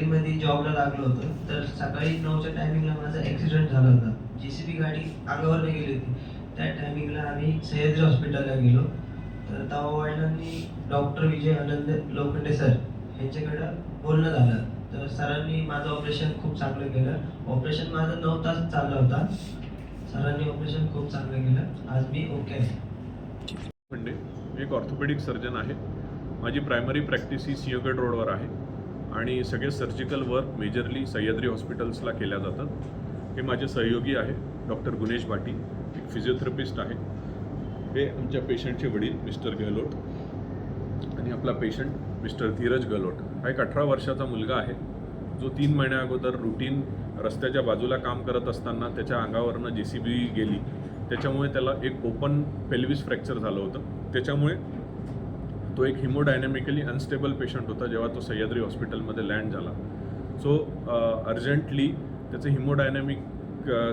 मध्ये जॉबला लागलो होतं तर सकाळी नऊच्या टायमिंगला माझा ॲक्सिडेंट झाला होता. जी सी बी गाडी अंगावर गेली होती. त्या टायमिंगला आम्ही सह्याद्री हॉस्पिटलला गेलो. तर तेव्हा वडिलांनी डॉक्टर विजय आनंद लोखंडे सर यांच्याकडं बोलणं झालं. तर सरांनी माझं ऑपरेशन खूप चांगलं केलं. ऑपरेशन माझं नऊ तास चाललं होता. सरांनी ऑपरेशन खूप चांगलं केलं. आज मी ओके आहे. म्हणजे मी एक ऑर्थोपेडिक सर्जन आहे. माझी प्रायमरी प्रॅक्टिस ही सिंहगड रोडवर आहे. आणि सगळे सर्जिकल वर्क मेजरली सह्याद्री हॉस्पिटल्सला केल्या जातात. हे माझे सहयोगी आहे डॉक्टर गुनेश भाटी एक फिजिओथेरपिस्ट आहे. हे आमच्या पेशंटचे वडील मिस्टर गहलोट आणि आपला पेशंट मिस्टर धीरज गहलोट हा एक अठरा वर्षाचा मुलगा आहे. जो तीन महिन्या अगोदर रुटीन रस्त्याच्या बाजूला काम करत असताना त्याच्या अंगावरनं जे सी बी गेली. त्याच्यामुळे त्याला एक ओपन पेल्विस फ्रॅक्चर झालं होतं. त्याच्यामुळे तो एक हिमोडायनॅमिकली अनस्टेबल पेशंट होता जेव्हा तो सह्याद्री हॉस्पिटलमध्ये लँड झाला. सो अर्जंटली त्याचं हिमोडायनॅमिक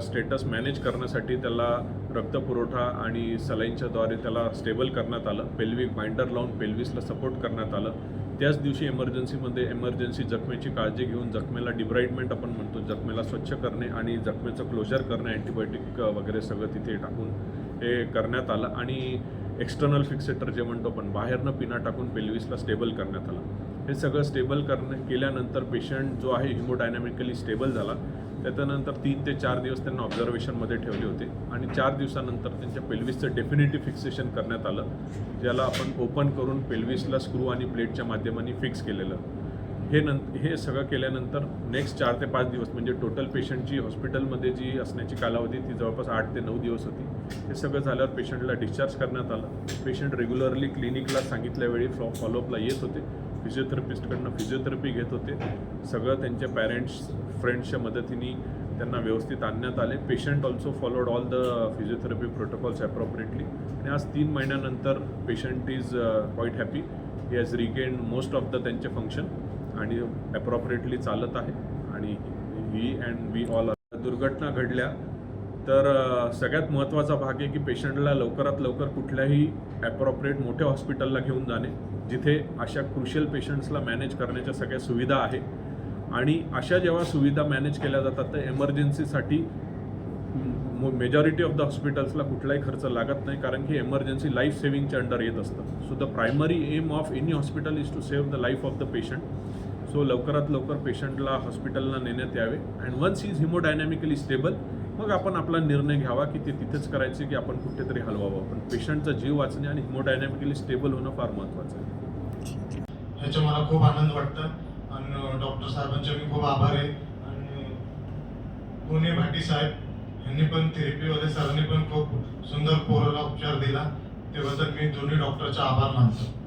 स्टेटस मॅनेज करण्यासाठी त्याला रक्तपुरवठा आणि सलाईनच्याद्वारे त्याला स्टेबल करण्यात आलं. पेल्विक बाइंडर लावून पेल्विसला सपोर्ट करण्यात आलं. त्याच दिवशी एमर्जन्सीमध्ये एमर्जन्सी जखमेची काळजी घेऊन जखमेला डिब्राइटमेंट आपण म्हणतो. जखमेला स्वच्छ करणे आणि जखमेचं क्लोजर करणे अँटीबायोटिक वगैरे सगळं तिथे टाकून हे करण्यात आलं. आणि एक्सटर्नल फिक्सेटर जे म्हणतो आपण बाहेरनं पिना टाकून पेल्विसला स्टेबल करण्यात आलं. हे सगळं स्टेबल करणे केल्यानंतर पेशंट जो आहे हिमोडायनॅमिकली स्टेबल झाला त्याच्यानंतर तीन ते चार दिवस त्यांना ऑब्झर्वेशनमध्ये ठेवले होते आणि चार दिवसानंतर त्यांच्या पेल्विसचं डेफिनेटिव्ह फिक्सेशन करण्यात आलं ज्याला आपण ओपन करून पेल्विसला स्क्रू आणि प्लेटच्या माध्यमाने फिक्स केलेलं. हे नंत हे सगळं केल्यानंतर नेक्स्ट चार ते पाच दिवस म्हणजे टोटल पेशंटची हॉस्पिटलमध्ये जी असण्याची कालावधी ती जवळपास आठ ते नऊ दिवस होती. हे सगळं झाल्यावर पेशंटला डिस्चार्ज करण्यात आलं. पेशंट रेग्युलरली क्लिनिकला सांगितल्या वेळी फॉ फॉलोअपला येत होते. फिजिओथेरपिस्टकडनं फिजिओथेरपी घेत होते. सगळं त्यांच्या पॅरेंट्स फ्रेंड्सच्या मदतीने त्यांना व्यवस्थित आणण्यात आले. Patient also followed all the physiotherapy protocols appropriately आणि आज तीन महिन्यानंतर patient is quite happy he has regain most of the त्यांचे फंक्शन आणि ॲप्रॉपरेटली चालत आहे. आणि ही अँड वी ऑल दुर्घटना घडल्या तर सगळ्यात महत्त्वाचा भाग आहे की पेशंटला लवकरात लवकर कुठल्याही ॲप्रॉपरेट मोठ्या हॉस्पिटलला घेऊन जाणे जिथे अशा क्रुशियल पेशंट्सला मॅनेज करण्याच्या सगळ्या सुविधा आहे. आणि अशा जेव्हा सुविधा मॅनेज केल्या जातात तर एमर्जन्सीसाठी मेजॉरिटी ऑफ द हॉस्पिटल्सला कुठलाही खर्च लागत नाही कारण की एमर्जन्सी लाईफ सेव्हिंगच्या अंडर येत असतं. So the primary aim of any hospital is to save the life of the patient so लवकरात लवकर पेशंटला हॉस्पिटलला नेण्यात यावे. And once is haemodynamically stable मग आपण आपला निर्णय घ्यावा की ते तिथेच करायचे की आपण कुठेतरी हलवावं. पण पेशंटचा जीव वाचणे आणि हिमोडायनॅमिकली स्टेबल होणं फार महत्त्वाचं आहे. याचा मला खूप आनंद वाटतं. आणि डॉक्टर साहेबांचे मी खूप आभार आहे. आणि पुणे भाटी साहेब यांनी पण थेरपीमध्ये सरांनी पण खूप सुंदर पोराला उपचार दिला. त्याबद्दल मी दोन्ही डॉक्टरचा आभार मानतो.